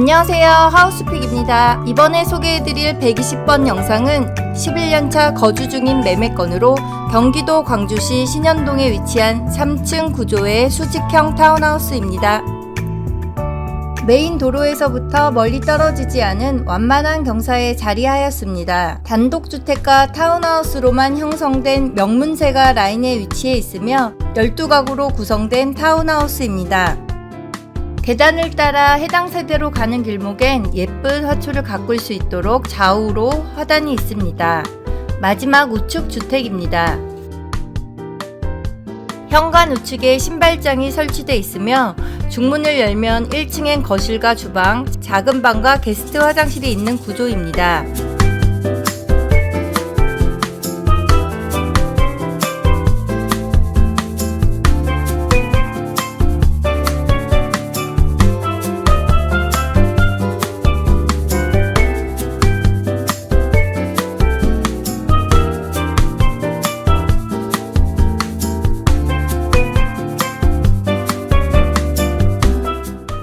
안녕하세요. 하우스픽입니다. 이번에 소개해드릴 120번 영상은 11년차 거주 중인 매매 건으로 경기도 광주시 신현동에 위치한 3층 구조의 수직형 타운하우스입니다. 메인 도로에서부터 멀리 떨어지지 않은 완만한 경사에 자리하였습니다. 단독주택과 타운하우스로만 형성된 명문세가 라인에 위치해 있으며 12가구로 구성된 타운하우스입니다. 계단을 따라 해당 세대로 가는 길목엔 예쁜 화초를 가꿀 수 있도록 좌우로 화단이 있습니다. 마지막 우측 주택입니다. 현관 우측에 신발장이 설치되어 있으며 중문을 열면 1층엔 거실과 주방, 작은 방과 게스트 화장실이 있는 구조입니다.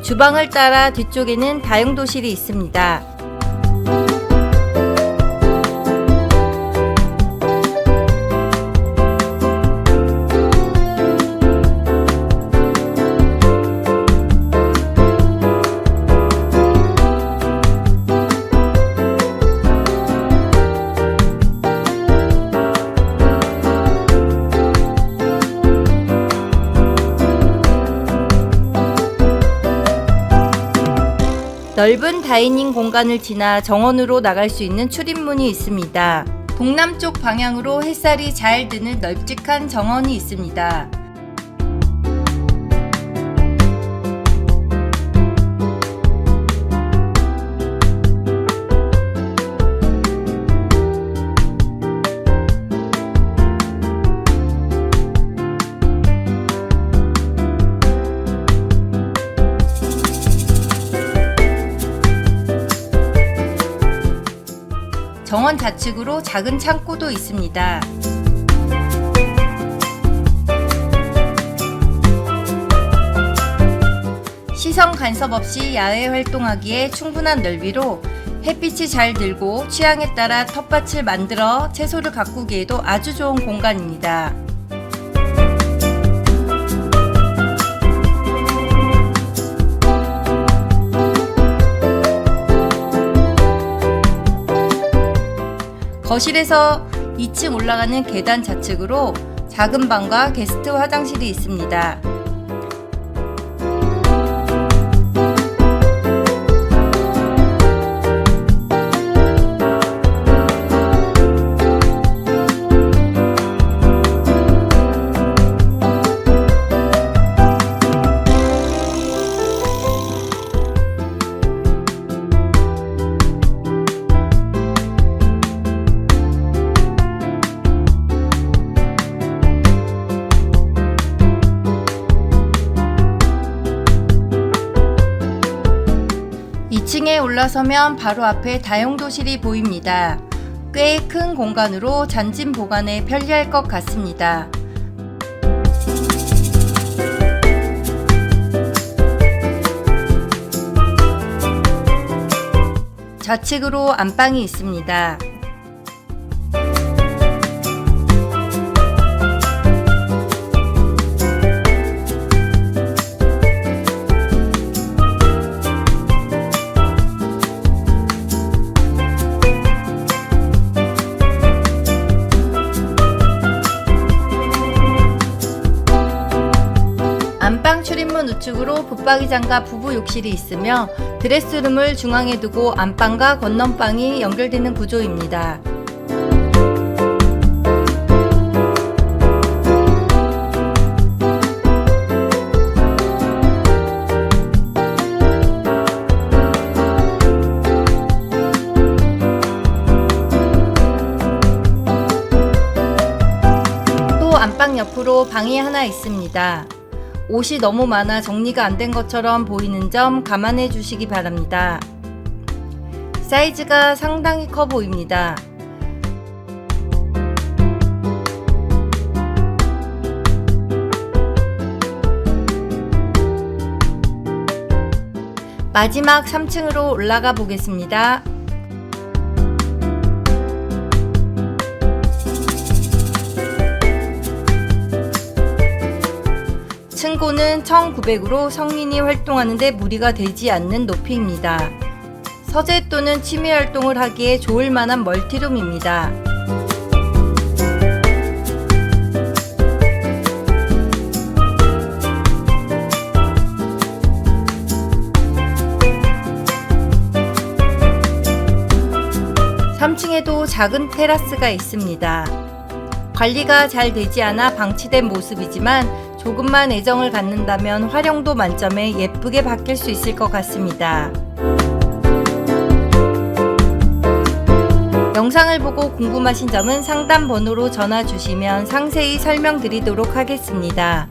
주방을 따라 뒤쪽에는 다용도실이 있습니다. 넓은 다이닝 공간을 지나 정원으로 나갈 수 있는 출입문이 있습니다. 동남쪽 방향으로 햇살이 잘 드는 널찍한 정원이 있습니다. 정원 좌측으로 작은 창고도 있습니다. 시선 간섭 없이 야외 활동하기에 충분한 넓이로 햇빛이 잘 들고 취향에 따라 텃밭을 만들어 채소를 가꾸기에도 아주 좋은 공간입니다. 거실에서 2층 올라가는 계단 좌측으로 작은 방과 게스트 화장실이 있습니다. 이층에 올라서면 바로 앞에 다용도실이 보입니다. 꽤 큰 공간으로 잔짐 보관에 편리할 것 같습니다. 좌측으로 안방이 있습니다. 출입문 우측으로 붙박이장과 부부 욕실이 있으며 드레스룸을 중앙에 두고 안방과 건넌방이 연결되는 구조입니다. 또 안방 옆으로 방이 하나 있습니다. 옷이 너무 많아 정리가 안 된 것처럼 보이는 점 감안해 주시기 바랍니다. 사이즈가 상당히 커 보입니다. 마지막 3층으로 올라가 보겠습니다. 층고는 1900으로 성인이 활동하는데 무리가 되지 않는 높이입니다. 서재 또는 취미 활동을 하기에 좋을 만한 멀티룸입니다. 삼층에도 작은 테라스가 있습니다. 관리가 잘 되지 않아 방치된 모습이지만 조금만 애정을 갖는다면 활용도 만점에 예쁘게 바뀔 수 있을 것 같습니다. 영상을 보고 궁금하신 점은 상담 번호로 전화 주시면 상세히 설명드리도록 하겠습니다.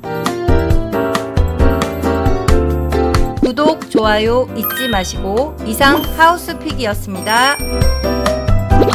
구독, 좋아요 잊지 마시고 이상 하우스픽이었습니다.